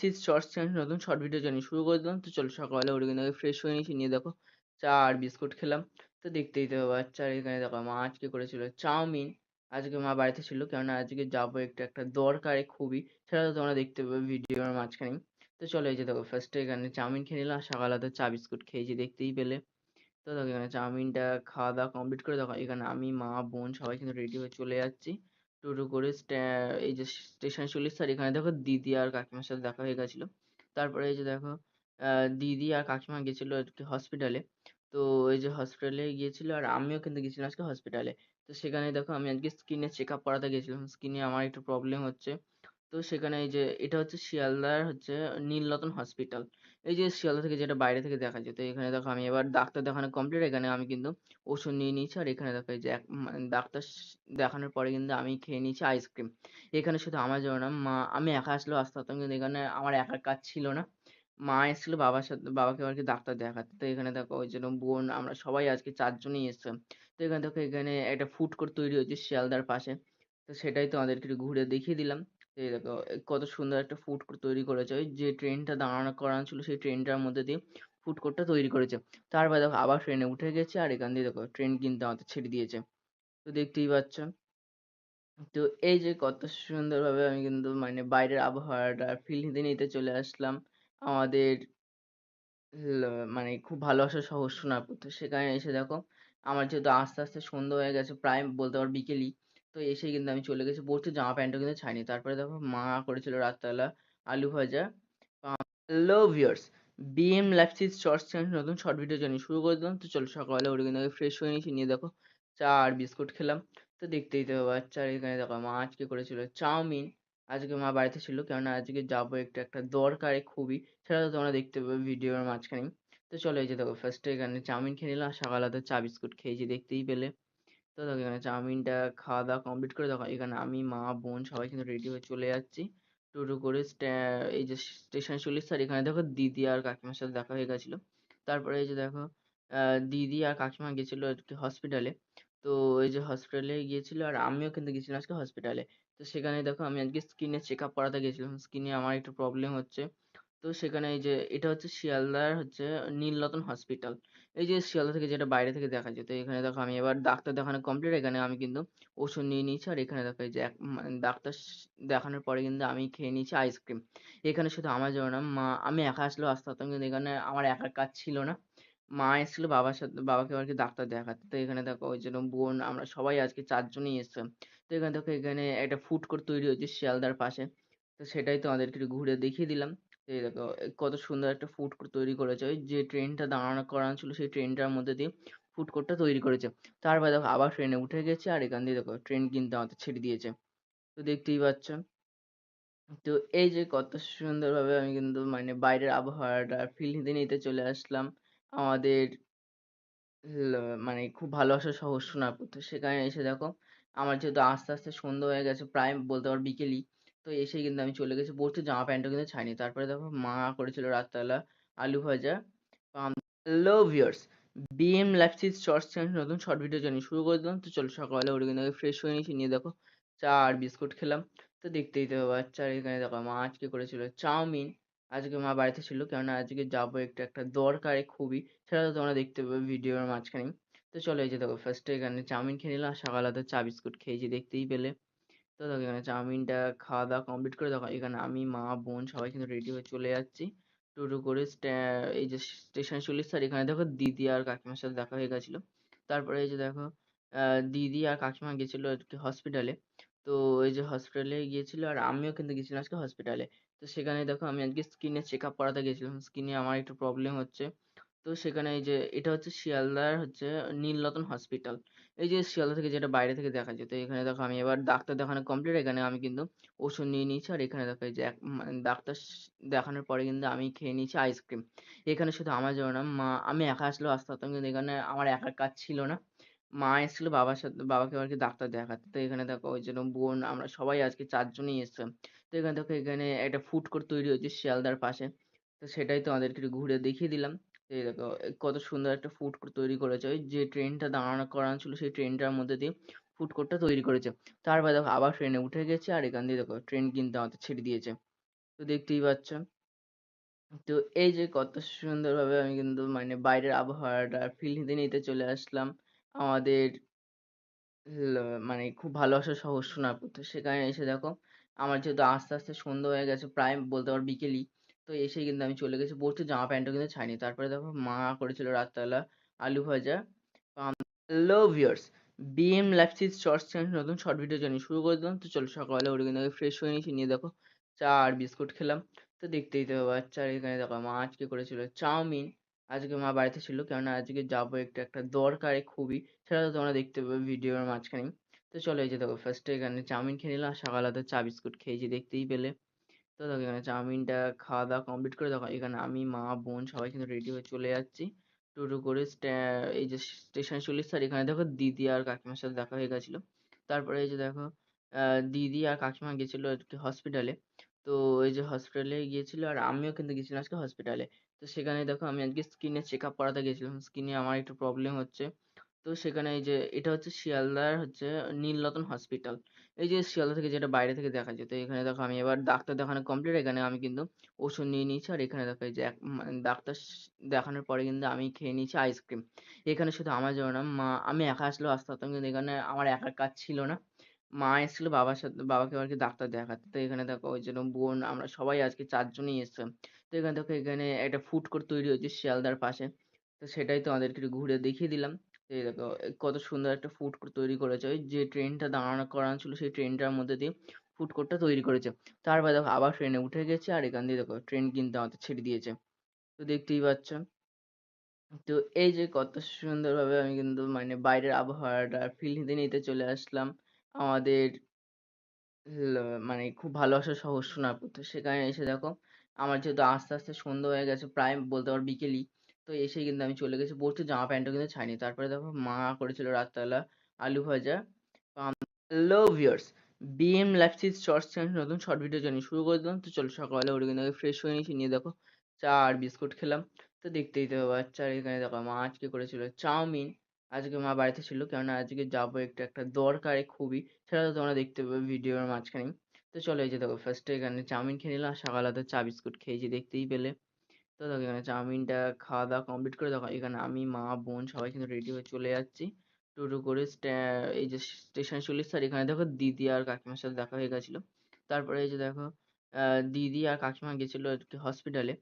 Cheese shorts channel নতুন short video জানি শুরু করে দিলাম। তো চলো সকালে উঠে কিন্তু ফ্রেশ হয়ে নিয়েছি। নিয়ে দেখো চা আর বিস্কুট খেলাম। তো দেখতেই তো বাচ্চার এখানে দেখো মা আজকে করেছিল চাউমিন। আজকে মা বাড়িতে ছিল, কেননা আজকে যাব একটা একটা দরকারে খুবই। সেটা তো তোমরা দেখতে পাবে ভিডিওর মাঝখানে তো চলো এই যে দেখো ফার্স্টে এখানে চাউমিন খেয়ে নিলাম। সকালে তো চা, বিস্কুট খেয়েছি, দেখতেই পেলে। তো দেখো এখানে চাউমিনটা খাওয়া দাওয়া কমপ্লিট করে দেখো, এখানে আমি, মা, বোন সবাই কিন্তু রেডি হয়ে চলে যাচ্ছি। টোটো করে এই যে স্টেশন চল্লিশ এসেছি, আর এখানে দেখো দিদি আর কাকিমার সাথে দেখা হয়ে গেছিল। তারপরে এই যে দেখো দিদি আর কাকিমা গেছিল আর কি হসপিটালে তো এই যে হসপিটালে গিয়েছিল আর আমিও কিন্তু গেছিলাম আজকে হসপিটালে তো সেখানে দেখো আমি আজকে স্কিনের চেক আপ করাতে গেছিলাম। স্কিনে আমার একটু প্রবলেম হচ্ছে। তো সেখানে এই যে, এটা হচ্ছে শিয়ালদার হচ্ছে নীলরতন হসপিটাল এই যে শিয়ালদা থেকে যেটা বাইরে থেকে দেখা যেত এখানে দেখো আমি এবার ডাক্তার দেখানো কমপ্লিট এখানে আমি কিন্তু ওষুধ নিয়ে নিয়েছি আর এখানে দেখো এই যে ডাক্তার দেখানোর পরে কিন্তু আমি খেয়ে নিয়েছি আইসক্রিম এখানে শুধু আমার জন্য না, মা, আমি একা আসলেও আসতে পারতাম কিন্তু এখানে আমার একার কাজ ছিল না। মা এসেছিল বাবার সাথে, বাবাকে আর কি ডাক্তার দেখাতে। তো এখানে দেখো ওই জন্য বোন, আমরা সবাই আজকে চারজনই এসেছিলাম তো এখানে দেখো এখানে একটা ফুড কোর্ট তৈরি হয়েছে শিয়ালদার পাশে। তো সেটাই তো আমাদেরকে একটু ঘুরে দেখিয়ে দিলাম। এই দেখো কত সুন্দর একটা ফুড কোর্ট তৈরি করেছে। ওই যে ট্রেনটা দাঁড়ানো করানো ছিল, সেই ট্রেনটার মধ্যে দিয়ে ফুড কোর্টটা তৈরি করেছে। তারপর দেখো, আবার ট্রেনে উঠে গেছে আর এখান দিয়ে দেখো ট্রেন কিন্তু আমাদের ছেড়ে দিয়েছে। তো দেখতেই পাচ্ছ। তো এই যে কত সুন্দরভাবে আমি কিন্তু মানে বাইরের আবহাওয়াটা ফিল নিতে নিতে চলে আসলাম। আমাদের মানে খুব ভালোবাসা শহর সোনারপুর তো সেখানে এসে দেখো, আমার যেহেতু আস্তে আস্তে সন্ধ্যা হয়ে গেছে, প্রায় বলতে পারো বিকেলই। তো এসে কিন্তু আমি চলে গেছি। পড়তে জামা প্যান্টও কিন্তু ছাইনি। তারপরে দেখো মা করেছিল রাতবেলা আলু ভাজা। Hello viewers, BM life series shorts channel নতুন শর্ট ভিডিও জানি শুরু করে দিলাম। তো চলো সকালে ওটা কিন্তু ফ্রেশ হয়ে নিয়েছি। নিয়ে দেখো চা আর বিস্কুট খেলাম। তো দেখতেই তো বাচ্চার এখানে দেখো মা আজকে করেছিল চাউমিন। আজকে মা বাড়িতে ছিল, কেননা আজকে যাব একটা একটা দরকারে খুবই। সেটা তো তোমরা দেখতে পাবে ভিডিওর মাঝখানে তো চলো এই যে দেখো ফার্স্টে এখানে চাউমিন খেয়ে নিলাম, সকালে তো চা, বিস্কুট খেয়েছি, দেখতেই পেলে। তো দেখো এখানে চাউমিনটা খাওয়া দাওয়া কমপ্লিট করে দেখো, এখানে আমি, মা, বোন সবাই কিন্তু রেডি হয়ে চলে যাচ্ছি। টোটো করে এই যে স্টেশনে চলে এসেছি। আর এখানে দেখো দিদি আর কাকিমার সাথে দেখা হয়ে গেছিল। তারপরে এই যে দেখো দিদি আর কাকিমা গেছিল একটু হসপিটালে তো এই যে হসপিটালে গিয়েছিল আর আমিও কিন্তু গেছিলাম আজকে হসপিটালে তো সেখানে দেখো আমি আজকে স্কিনের চেক আপ করাতে গেছিলাম। স্কিনে আমার একটু প্রবলেম হচ্ছে। তো সেখানে এই যে, এটা হচ্ছে শিয়ালদার হচ্ছে নীলরতন হসপিটাল এই যে শিয়ালদা থেকে যেটা বাইরে থেকে দেখা যেত, এখানে দেখো আমি এবার ডাক্তার দেখানো কমপ্লিট এখানে আমি কিন্তু ওষুধ নিয়ে নিয়েছি, আর এখানে দেখো এই যে ডাক্তার দেখানোর পরে কিন্তু আমি খেয়ে নিয়েছি আইসক্রিম এখানে শুধু আমার জন্য না, মা, আমি একা আসলেও আসতে পারতাম, কিন্তু এখানে আমার একার কাজ ছিল না। মা এসেছিল বাবার সাথে, বাবাকে আর কি ডাক্তার দেখাতে। তো এখানে দেখো ওই জন্য বোন, আমরা সবাই আজকে চারজনই এসেছিলাম। তো এখানে দেখো এখানে একটা ফুড কোর্ট তৈরি হয়েছে শিয়ালদার পাশে। তো সেটাই তো আমাদেরকে একটু ঘুরে দেখিয়ে দিলাম। এই দেখো কত সুন্দর একটা ফুড কোর্ট তৈরি করেছে। ওই যে ট্রেনটা দাঁড়ানো করানো ছিল, সেই ট্রেনটার মধ্যে দিয়ে ফুড কোর্টটা তৈরি করেছে। তারপর দেখো, আবার ট্রেনে উঠে গেছে আর এখান দিয়ে দেখো ট্রেন কিন্তু আমাদের ছেড়ে দিয়েছে। তো দেখতেই পাচ্ছ। তো এই যে কত সুন্দরভাবে আমি কিন্তু মানে বাইরের আবহাওয়াটা ফিল নিতে নিতে চলে আসলাম। আমাদের মানে খুব ভালোবাসা শহর সোনারপুর। তো সেখানে এসে দেখো, আমার যেহেতু আস্তে আস্তে সন্ধ্যা হয়ে গেছে, প্রায় বলতে পারো বিকেলই। তো এসে কিন্তু আমি চলে গেছি। পড়তে জামা প্যান্টও কিন্তু ছাইনি। তারপরে দেখো মা করেছিল রাতবেলা আলু ভাজা। Hello viewers, BM life series shorts channel নতুন শর্ট ভিডিও জানি শুরু করে দিলাম। তো চলো সকালবেলা উঠে কিন্তু ফ্রেশ হয়ে নিয়েছি। নিয়ে দেখো চা আর বিস্কুট খেলাম। তো দেখতেই তো বাচ্চার এখানে দেখো মা আজকে করেছিল চাউমিন। আজকে মা বাড়িতে ছিল। কেননা আজকে যাব একটা একটা দরকারে খুবই। সেটা তো তোমরা দেখতে পাবে ভিডিওর মাঝখানে তো চলো এই যে দেখো ফার্স্টে এখানে চাউমিন খেয়ে নিলাম। সকালে তো চা, বিস্কুট খেয়েছি, দেখতেই পেলে। তো দেখো এখানে চাউমিনটা খাওয়া দাওয়া কমপ্লিট করে দেখো, এখানে আমি, মা, বোন সবাই কিন্তু রেডি হয়ে চলে যাচ্ছি। টোটো করে এই যে স্টেশনে চলে এসেছি। আর এখানে দেখো দিদি আর কাকিমার সাথে দেখা হয়ে গেছিল। তারপরে এই যে দেখো দিদি আর কাকিমা গেছিল একটু হসপিটালে তো এই যে হসপিটালে গিয়েছিল আর আমিও কিন্তু গেছিলাম আজকে হসপিটালে তো সেখানে দেখো আমি আজকে স্কিনের চেক আপ করাতে গেছিলাম। স্কিনে আমার একটু প্রবলেম হচ্ছে। তো সেখানে এই যে, এটা হচ্ছে শিয়ালদার হচ্ছে নীলরতন হসপিটাল এই যে শিয়ালদা থেকে যেটা বাইরে থেকে দেখা যেত এখানে দেখো আমি এবার ডাক্তার দেখানো কমপ্লিট এখানে আমি কিন্তু ওষুধ নিয়ে নিয়েছি, আর এখানে দেখো এই যে মানে ডাক্তার দেখানোর পরে কিন্তু আমি খেয়ে নিয়েছি আইসক্রিম এখানে শুধু আমার জন্য না, মা, আমি একা আসলেও আসতে পারতাম কিন্তু এখানে আমার একার কাজ ছিল না। মা এসেছিল বাবার সাথে, বাবাকে আর কি ডাক্তার দেখাতে। তো এখানে দেখো ওই জন্য বোন, আমরা সবাই আজকে চারজনই এসেছিলাম। তো এখানে দেখো এখানে একটা ফুড কোর্ট তৈরি হয়েছে শিয়ালদার পাশে। তো সেটাই তো আমাদেরকে একটু ঘুরে দেখিয়ে দিলাম। এই দেখো কত সুন্দর একটা ফুড কোর্ট তৈরি করেছে ওই যে ট্রেনটা দাঁড়ানো করানো ছিল সেই ট্রেনটার মধ্যে দিয়ে ফুড কোর্টটা তৈরি করেছে তারপর দেখো আবার ট্রেনে উঠে গেছে আর এখান দিয়ে দেখো ট্রেন কিন্তু আমাদের ছেড়ে দিয়েছে তো দেখতেই পাচ্ছেন। তো এই যে কত সুন্দরভাবে আমি কিন্তু মানে বাইরের আবহাওয়াটা ফিল নিতে, নিতে চলে আসলাম আমাদের মানে খুব ভালোবাসা শহর সোনারপুর। তো সেখানে এসে দেখো আমার যেহেতু আস্তে, আস্তে সন্ধ্যা হয়ে গেছে প্রায় বলতে পারো বিকেলই। তো এসেই কিন্তু আমি চলে গেছি পড়তে জামা প্যান্টও কিন্তু ছাইনি তারপরে দেখো, মা করেছিল রাত্রেবেলা আলু ভাজা। Hello viewers, BM life series shorts channel নতুন শর্ট ভিডিও জার্নি শুরু করে দিলাম। তো চলো, সকালে উঠে কিন্তু ফ্রেশ হয়ে নিয়েছি। নিয়ে দেখো, চা আর বিস্কুট খেলাম। তো দেখতেই তো আর এখানে দেখো, মা আজকে করেছিল চাউমিন। আজকে মা বাড়িতে ছিল, কেননা আজকে যাব একটু একটা দরকারে খুবই। সেটা তো তোমরা দেখতে পাবে ভিডিওর মাঝখানেই। তো চলো, এই যে দেখো ফার্স্টে এখানে চাউমিন খেয়ে নিলাম। সকালে তো চা, বিস্কুট খেয়েছি, দেখতেই পেলে। তো দেখো এখানে চাউমিনটা খাওয়া দাওয়া কমপ্লিট করে দেখো, এখানে আমি, মা, বোন সবাই কিন্তু রেডি হয়ে চলে যাচ্ছি। টোটো করে এই যে স্টেশনে চলে এসেছি আর এখানে দেখো দিদি আর কাকিমার সাথে দেখা হয়ে গেছিল তারপরে এই যে দেখো দিদি আর কাকিমা গেছিল আরকি হসপিটালে। তো এই যে হসপিটালে গিয়েছিল আর আমিও কিন্তু গেছিলাম আজকে হসপিটালে। তো সেখানে দেখো আমি আজকে স্কিনের চেকআপ করাতে গেছিলাম। স্কিনে আমার একটু প্রবলেম হচ্ছে। তো সেখানে এই যে, এটা হচ্ছে শিয়ালদার হচ্ছে নীলরতন হসপিটাল। এই যে শিয়ালদা থেকে যেটা বাইরে থেকে দেখা যেত, এখানে দেখো আমি এবার ডাক্তার দেখানো কমপ্লিট এখানে আমি কিন্তু ওষুধ নিয়ে নিয়েছি আর এখানে দেখো এই যে ডাক্তার দেখানোর পরে কিন্তু আমি খেয়ে নিয়েছি আইসক্রিম। এখানে শুধু আমার জন্য না, মা, আমি একা আসলেও আসতে পারতাম কিন্তু এখানে আমার একার কাজ ছিল না। মা এসেছিল বাবার সাথে, বাবাকে আর কি ডাক্তার দেখাতে। তো এখানে দেখো ওই জন্য বোন, আমরা সবাই আজকে ৪ জনই এসছিলাম। তো এখানে দেখো এখানে একটা ফুড কোর্ট তৈরি হয়েছে শিয়ালদার পাশে। তো সেটাই তোমাদেরকে ঘুরে দেখিয়ে দিলাম। এই দেখো কত সুন্দর একটা ফুড কোর্ট তৈরি করেছে। ওই যে ট্রেনটা দাঁড়ানো করানো ছিল সেই ট্রেনটার মধ্যে দিয়ে ফুড কোর্টটা তৈরি করেছে। তারপরে দেখো আবার ট্রেনে উঠে গেছে আর এখান দিয়ে দেখো ট্রেন কিন্তু আমাদের ছেড়ে দিয়েছে। তো দেখতেই পাচ্ছ। তো এই যে কত সুন্দরভাবে আমি কিন্তু মানে বাইরের আবহাওয়াটা ফিল নিতে, নিতে চলে আসলাম আমাদের মানে খুব ভালোবাসা শহর সোনারপুর। তো সেখানে এসে দেখো আমার যেহেতু আস্তে, আস্তে সন্ধ্যা হয়ে গেছে প্রায় বলতে পারো বিকেলই। তো এসেই কিন্তু আমি চলে গেছি পড়তে জামা প্যান্টও কিন্তু ছাইনি তারপরে দেখো, মা করেছিল রাত্রেবেলা আলু ভাজা। Hello viewers BM life series shorts channel নতুন শর্ট ভিডিও জার্নি শুরু করে দিলাম। তো চলো, সকালে উঠে কিন্তু ফ্রেশ হয়ে নিয়েছি। নিয়ে দেখো, চা আর বিস্কুট খেলাম। তো দেখতেই তো পাচ্ছ আর এখানে দেখো, মা আজকে করেছিল চাউমিন। আজকে মা বাড়িতে ছিল, কেননা আজকে যাব একটু একটা দরকারে খুবই। সেটা তো তোমরা দেখতে পাবে ভিডিওর মাঝখানে তো চলো, এই যে দেখো ফার্স্টে এখানে চাউমিন খেয়ে নিলাম। সকালে তো চা, বিস্কুট খেয়েছি, দেখতেই পেলে। তো দেখো এখানে চাউমিনটা খাওয়া দাওয়া কমপ্লিট করে দেখো, এখানে আমি, মা, বোন সবাই কিন্তু রেডি হয়ে চলে যাচ্ছি। টোটো করে এই যে স্টেশনে চলে এসেছি আর এখানে দেখো দিদি আর কাকিমার সাথে দেখা হয়ে গেছিল। তারপরে এই যে দেখো দিদি আর কাকিমা গেছিল হসপিটালে।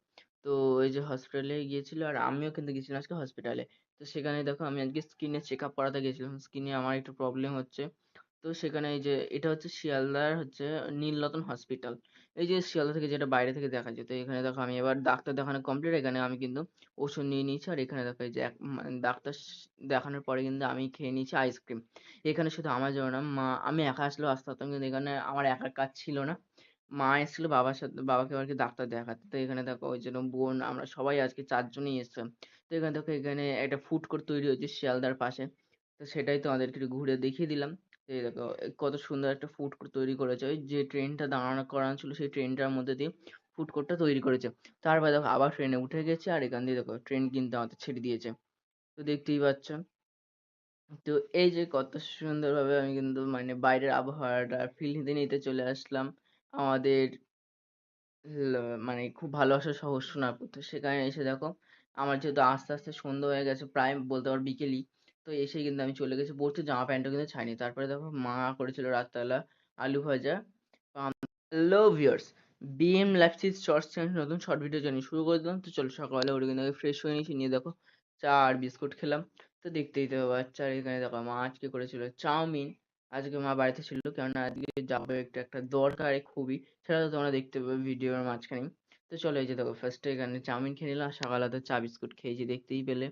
তো এই যে হসপিটালে গিয়েছিল আর আমিও কিন্তু গেছিলাম আজকে হসপিটালে। তো সেখানে দেখো আমি আজকে স্কিনের চেকআপ করাতে গেছিলাম। স্কিনে আমার একটু প্রবলেম হচ্ছে। তো সেখানে এই যে, এটা হচ্ছে শিয়ালদার হচ্ছে নীলরতন হসপিটাল। এই যে শিয়ালদা থেকে যেটা বাইরে থেকে দেখা যেত এখানে দেখো আমি এবার ডাক্তার দেখানো কমপ্লিট এখানে আমি কিন্তু ওষুধ নিয়ে নিয়েছি, আর এখানে দেখো এই যে ডাক্তার দেখানোর পরে কিন্তু আমি খেয়ে নিয়েছি আইসক্রিম। এখানে শুধু আমার জন্য না, মা, আমি একা আসলেও আসতে পারতাম কিন্তু এখানে আমার একার কাজ ছিল না। মা এসেছিল বাবার সাথে, বাবাকে আর কি ডাক্তার দেখাতে। তো এখানে দেখো ওই জন্য বোন, আমরা সবাই আজকে ৪ জনই এসছিলাম। তো এখানে দেখো এখানে একটা ফুড কোর্ট তৈরি হয়েছে শিয়ালদার পাশে। তো সেটাই তোমাদেরকে ঘুরে দেখিয়ে দিলাম। এই দেখো কত সুন্দর একটা ফুড কোর্ট তৈরি করেছে। ওই যে ট্রেনটা দাঁড়ানো করানো ছিল সেই ট্রেনটার মধ্যে দিয়ে ফুড কোর্টটা তৈরি করেছে। তারপরে দেখো আবার ট্রেনে উঠে গেছি আর এখান দিয়ে দেখো ট্রেন কিন্তু আমাদের ছেড়ে দিয়েছে। তো দেখতেই পাচ্ছ। তো এই যে কত সুন্দরভাবে আমি কিন্তু মানে বাইরের আবহাওয়াটা ফিল নিতে, নিতে চলে আসলাম আমাদের মানে খুব ভালোবাসার শহর সোনারপুর। তো সেখানে এসে দেখো আমার যেহেতু আস্তে, আস্তে সন্ধ্যা হয়ে গেছে প্রায় বলতে পারো বিকেলই। তো এসেই কিন্তু আমি চলে গেছি পড়তে জামা প্যান্টও কিন্তু ছাড়িনি। তারপরে দেখো, মা করেছিল রাত্রেবেলা আলু ভাজা। Hello viewers, BM life series shorts channel নতুন শর্ট ভিডিও জার্নি শুরু করে দিলাম। তো চলো, সকালে উঠে কিন্তু ফ্রেশ হয়ে নিয়েছি। নিয়ে দেখো, চা আর বিস্কুট খেলাম। তো দেখতেই তো আর এখানে দেখো, মা আজকে করেছিল চাউমিন। আজকে মা বাড়িতে ছিল, কেননা আজকে যাব একটা একটা দরকারে খুবই। সেটা তো তোমরা দেখতে পাবে ভিডিওর মাঝখানে তো চলো, এই যে দেখো ফার্স্টে এখানে চাউমিন খেয়ে নিলাম। সকালে তো চা, বিস্কুট খেয়েছি, দেখতেই পেলে।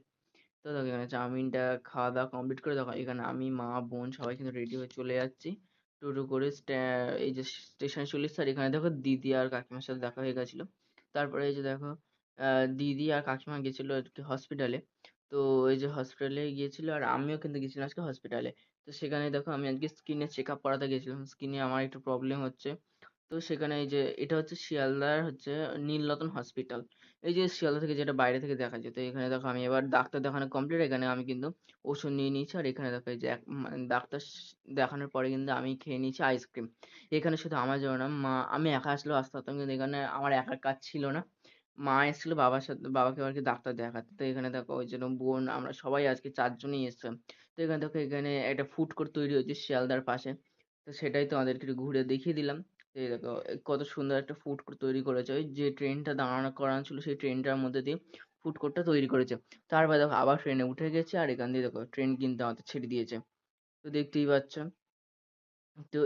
তো দেখো এখানে চাউমিনটা খাওয়া দাওয়া কমপ্লিট করে দেখো, এখানে আমি, মা, বোন সবাই কিন্তু রেডি হয়ে চলে যাচ্ছি। টোটো করে এই যে স্টেশনে চলে এসেছি আর এখানে দেখো দিদি আর কাকিমার সাথে দেখা হয়ে গেছিল। তারপরে এই যে দেখো দিদি আর কাকিমা গেছিল হসপিটালে। তো এই যে হসপিটালে গিয়েছিল আর আমিও কিন্তু গেছিলাম আজকে হসপিটালে। তো সেখানে দেখো আমি আজকে স্কিনে চেক আপ করাতে গেছিলাম। স্কিনে আমার একটু প্রবলেম হচ্ছে। তো সেখানে এই যে, এটা হচ্ছে শিয়ালদার হচ্ছে নীলরতন হসপিটাল এই যে শিয়ালদা থেকে যেটা বাইরে থেকে দেখা যেত, এখানে দেখো আমি এবার ডাক্তার দেখানো কমপ্লিট এখানে আমি কিন্তু ওষুধ নিয়ে নিয়েছি আর এখানে দেখো এই যে মানে ডাক্তার দেখানোর পরে কিন্তু আমি খেয়ে নিয়েছি আইসক্রিম এখানে শুধু আমার জন্য না, মা, আমি একা আসলেও আসতে পারতাম কিন্তু এখানে আমার একার কাজ ছিল না। মা এসেছিল বাবার সাথে, বাবাকে আর কি ডাক্তার দেখাতে। তো এখানে দেখো ওই জন্য বোন, আমরা সবাই আজকে চারজনই এসেছিলাম। তো এখানে দেখো এখানে একটা ফুড কোর্ট তৈরি হয়েছে শিয়ালদার পাশে। তো সেটাই তোমাদেরকে ঘুরে দেখিয়ে দিলাম। এই দেখো কত সুন্দর একটা ফুড কোর্ট তৈরি করেছে। ওই যে ট্রেনটা দাঁড়ানো, করানো ছিল, সেই ট্রেনটার মধ্যে দিয়ে ফুড কোর্টটা তৈরি করেছে। তারপরে দেখো, আবার ট্রেনে উঠে গেছে, আর এখান দিয়ে দেখো ট্রেন কিন্তু আমাদের ছেড়ে দিয়েছে। তো দেখতেই পাচ্ছ। তো